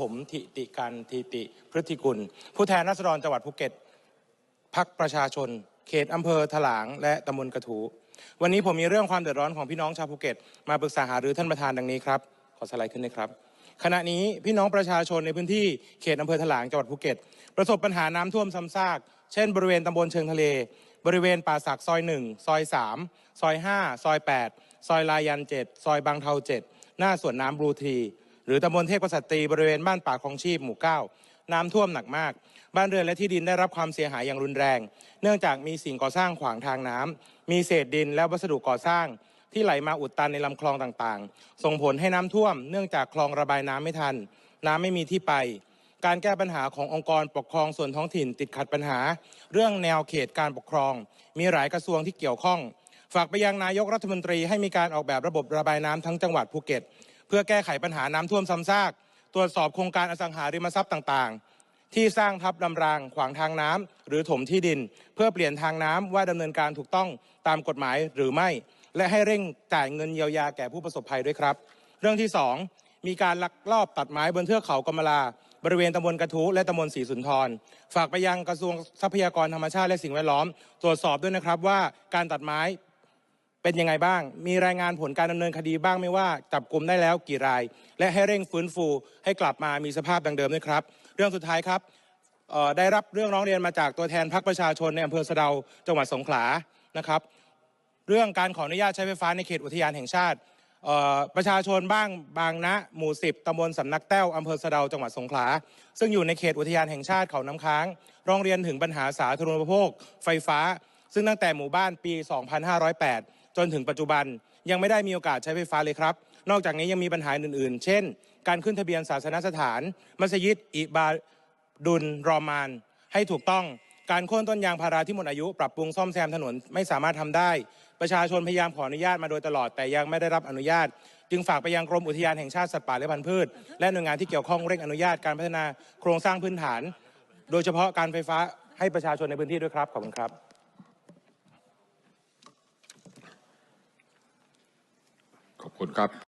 ผมทิติการทิติพฤติกุล ผู้แทนราษฎรจังหวัดภูเก็ตพักประชาชน เขตอำเภอถลาง และตำบลกระถูวันนี้ผมมีเรื่องความเดือดร้อนของพี่น้องชาวภูเก็ต มาปรึกษาหารือท่านประธานดังนี้ครับ ขอสไลด์ขึ้นเลยครับ ขณะนี้พี่น้องประชาชนในพื้นที่เขตอำเภอถลางจังหวัดภูเก็ต ประสบปัญหาน้ำท่วมซ้ำซากเช่น บริเวณตำบลเชิงทะเล บริเวณป่าสักซอย1ซอย3ซอย5ซอย8ซอยลายัน7ซอยบางเทา7หน้าสวนน้ำบลูที หรือตำบลเทพกษัตรีบริเวณบ้านป่าคลองชีพหมู่ 9 น้ำท่วมหนักมาก บ้านเรือนและที่ดินได้รับความเสียหายอย่างรุนแรง เนื่องจากมีสิ่งก่อสร้างขวางทางน้ำมีเศษดินและวัสดุก่อสร้าง ที่ไหลมาอุดตันในลำคลองต่างๆ ส่งผลให้น้ำท่วม เนื่องจากคลองระบายน้ำไม่ทัน น้ำไม่มีที่ไปการแก้ปัญหาขององค์กรปกครองส่วนท้องถิ่นติดขัดปัญหา เรื่องแนวเขตการปกครอง มีหลายกระทรวงที่เกี่ยวข้อง ฝากไปยังนายกรัฐมนตรีให้มีการออกแบบระบบระบายน้ำทั้งจังหวัดภูเก็ต พื่อแก้ไขปัญหาน้ำท่วมซ้ำซาก ตรวจสอบโครงการอสังหาริมทรัพย์ต่างๆ ที่สร้างทับลำรางขวางทางน้ำหรือถมที่ดิน เพื่อเปลี่ยนทางน้ำว่าดำเนินการถูกต้องตามกฎหมายหรือไม่ และให้เร่งจ่ายเงินเยียวยาแก่ผู้ประสบภัยด้วยครับ เรื่องที่สองมีการลักลอบตัดไม้บนเทือกเขากำมะลาบริเวณตำบลกระทู้และตำบลศรีสุนทร ฝากไปยังกระทรวงทรัพยากรธรรมชาติและสิ่งแวดล้อม ตรวจสอบด้วยนะครับว่าการตัดไม้ เป็นยังไงบ้าง มีรายงานผลการดำเนินคดีบ้างไหม่ว่าจับกลุ่มได้แล้วกี่ราย และให้เร่งฟื้นฟูให้กลับมามีสภาพดังเดิมด้วยครับ เรื่องสุดท้ายครับได้รับเรื่องร้องเรียนมาจากตัวแทนพรรคประชาชนในอำเภอสะเดาจังหวัดสงขลานะครับ เรื่องการขออนุญาตใช้ไฟฟ้าในเขตอุทยานแห่งชาติประชาชนบ้างบางนะหมู่สิบตำบลสำนักแต้วอำเภอสะเดาจังหวัดสงขลา ซึ่งอยู่ในเขตอุทยานแห่งชาติเขาน้ำค้าง ร้องเรียนถึงปัญหาสาธารณูปโภค ไฟฟ้า ซึ่งตั้งแต่หมู่บ้านปี 2508 จนถึงปัจจุบันยังไม่ได้มีโอกาสใช้ไฟฟ้าเลยครับ นอกจากนี้ยังมีปัญหาอื่น ๆ เช่น การขึ้นทะเบียนศาสนสถาน มัสยิดอิบาดุลรอมาน ให้ถูกต้องการโค่นต้นยางพาราที่หมดอายุปรับปรุงซ่อมแซมถนนไม่สามารถทำได้ ประชาชนพยายามขออนุญาตมาโดยตลอดแต่ยังไม่ได้รับอนุญาต จึงฝากไปยังกรมอุทยานแห่งชาติสัตว์ป่าและพันธุ์พืช และหน่วยงานที่เกี่ยวข้องเร่งอนุญาตการพัฒนาโครงสร้างพื้นฐาน โดยเฉพาะการไฟฟ้าให้ประชาชนในพื้นที่ด้วยครับขอบคุณครับ คุณครับ